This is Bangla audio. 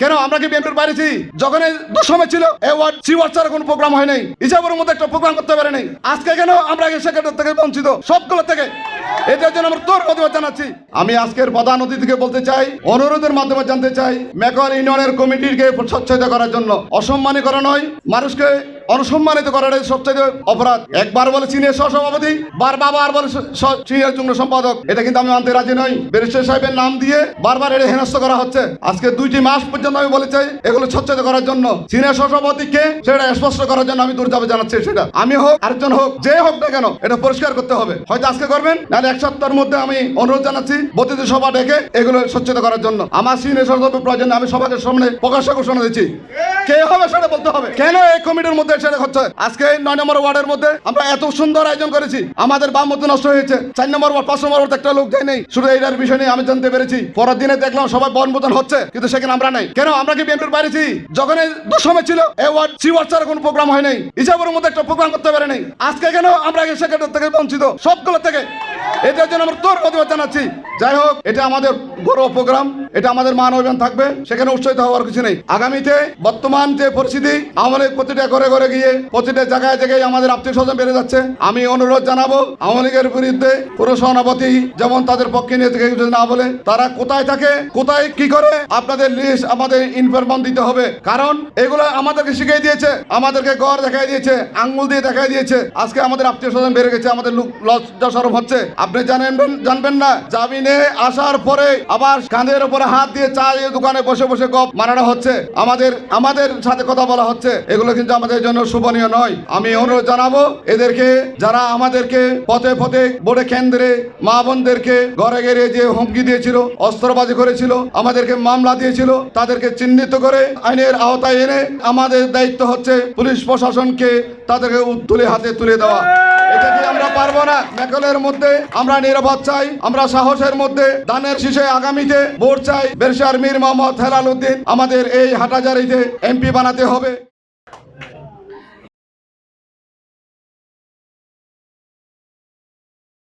কেন? আমরা কি বিএনপির বাইরেছি যখন দুঃসময় ছিল, এ ওয়ার্ড, সি ওয়ার্ড ছাড়া কোনো প্রোগ্রাম হয় নাই। হিসাবের মধ্যে একটা প্রোগ্রাম করতে পারে নাই। আজকে কেন আমরা সেক্রেটারি থেকে বঞ্চিত? সবগুলো থেকে। এটার জন্য আমরা তোর প্রতিবাদ জানাচ্ছি। আমি আজকের প্রধান অতিথিকে বলতে চাই, অনুরোধের মাধ্যমে জানতে চাই, মেকর ইউনিয়নের কমিটিকে স্বচ্ছতা করার জন্য। অসম্মানী করা নয়, মানুষকে অনুসম্মানিত করার সবচেয়ে অপরাধ। একবার বলে চীনের সহসভাপতি বার বাবার বলে চীনের যুগ্ম সম্পাদক। এটা কিন্তু আমি মানতে রাজি নই। ব্যারিস্টার সাহেবের নাম দিয়ে বারবার এটা হেনস্থ করা হচ্ছে। আজকে দুইটি মাস পর্যন্ত আমি বলে চাই, এগুলো স্বচ্ছতা করার জন্য। চীনের সহসভাপতিকে সেটা স্পষ্ট করার জন্য আমি দুর্যাবে জানাচ্ছি সেটা। আমি হোক, আরেকজন হোক, যে হোক না কেন, এটা পরিষ্কার করতে হবে। হয়তো আজকে করবেন, নাহলে এক সপ্তাহের মধ্যে আমি অনুরোধ জানাচ্ছি বর্ধিত সভা ডেকে এগুলো স্বচ্ছতা করার জন্য। আমার চীনের সহসভাপতি প্রয়োজন আমি সবাইকে সামনে প্রকাশ্য ঘোষণা দিচ্ছি। কে হবে সেটা বলতে হবে। কেন এই কমিটির মধ্যে সেটা হচ্ছে। আজকে এই নয় নম্বর ওয়ার্ডের মধ্যে আমরা এত সুন্দর আয়োজন করেছি। আমাদের বাম মধ্যে নষ্ট হয়েছে। চার নম্বর ওয়ার্ড, পাঁচ নম্বর ওয়ার্ড একটা লোক যায় নেই। শুধু এইটার বিষয় নিয়ে আমি জানতে পেরেছি। পরের দিনে দেখলাম সবাই বনবোধন হচ্ছে, কিন্তু সেখানে আমরা নাই। কেন? আমরা কি বিএনপির বাইরেছি যখন এই দুঃসময় ছিল এ ওয়ার্ড সি ওয়ার্ড ছাড়া কোনো প্রোগ্রাম হয় নাই। হিসাবের মধ্যে একটা প্রোগ্রাম করতে পারে নাই। আজকে কেন আমরা সেক্রেটারি থেকে বঞ্চিত? সবগুলো থেকে। এটার জন্য আমরা তোর প্রতিবাদ জানাচ্ছি। যাই হোক, এটা আমাদের বড় প্রোগ্রাম, এটা আমাদের মান অভিযান থাকবে, সেখানে উৎসাহিত হওয়ার কিছু নেই। আগামীতে বর্তমান যে পরিস্থিতি আমাদের প্রতিটা ঘরে ঘরে গিয়ে, প্রতিটা জায়গায় জায়গায় আমাদের আত্মীয় স্বজন বেড়ে যাচ্ছে। আমি অনুরোধ জানাব, আওয়ামী লীগের বিরুদ্ধে পুরো সভাপতি যেমন তাদের পক্ষে নিয়ে থেকে না বলে, তারা কোথায় থাকে, কোথায় কি করে, আপনাদের লিস্ট আমাদের ইনফরমেশন দিতে হবে। কারণ এগুলো আমাদেরকে শিখিয়ে দিয়েছে, আমাদেরকে গড় দেখাই দিয়েছে, আঙ্গুল দিয়ে দেখাই দিয়েছে। আজকে আমাদের আত্মীয় স্বজন বেড়ে গেছে, আমাদের লজ্জা সরম হচ্ছে। আপনি জানেন, জানবেন না, জামিনে আসার পরে আবার কাঁধের উপরে হাত দিয়ে চায়ের দোকানে বসে বসে গপ মারানো হচ্ছে। আমাদের আমাদের সাথে কথা বলা হচ্ছে। এগুলো কিন্তু আমাদের জন্য শুভনীয় নয়। আমি অনুরোধ জানাব, এদেরকে, যারা আমাদেরকে পথে পথে বোর্ডে কেন্দ্রে মা বোনদেরকে ঘরে ঘরে যে হুমকি দিয়েছিল, অস্ত্রবাজি করেছিল, আমাদেরকে মামলা দিয়েছিল, তাদেরকে চিহ্নিত করে আইনের আওতায় এনে আমাদের দায়িত্ব হচ্ছে পুলিশ প্রশাসনকে তাদেরকে তুলে হাতে তুলে দেওয়া। আমরা পারব না। মধ্যে আমরা নিরাপদ চাই, আমরা সাহসের মধ্যে দানের শীষে ভোট চাই। মীর আমাদের এই হাটাজারিতে এমপি বানাতে হবে।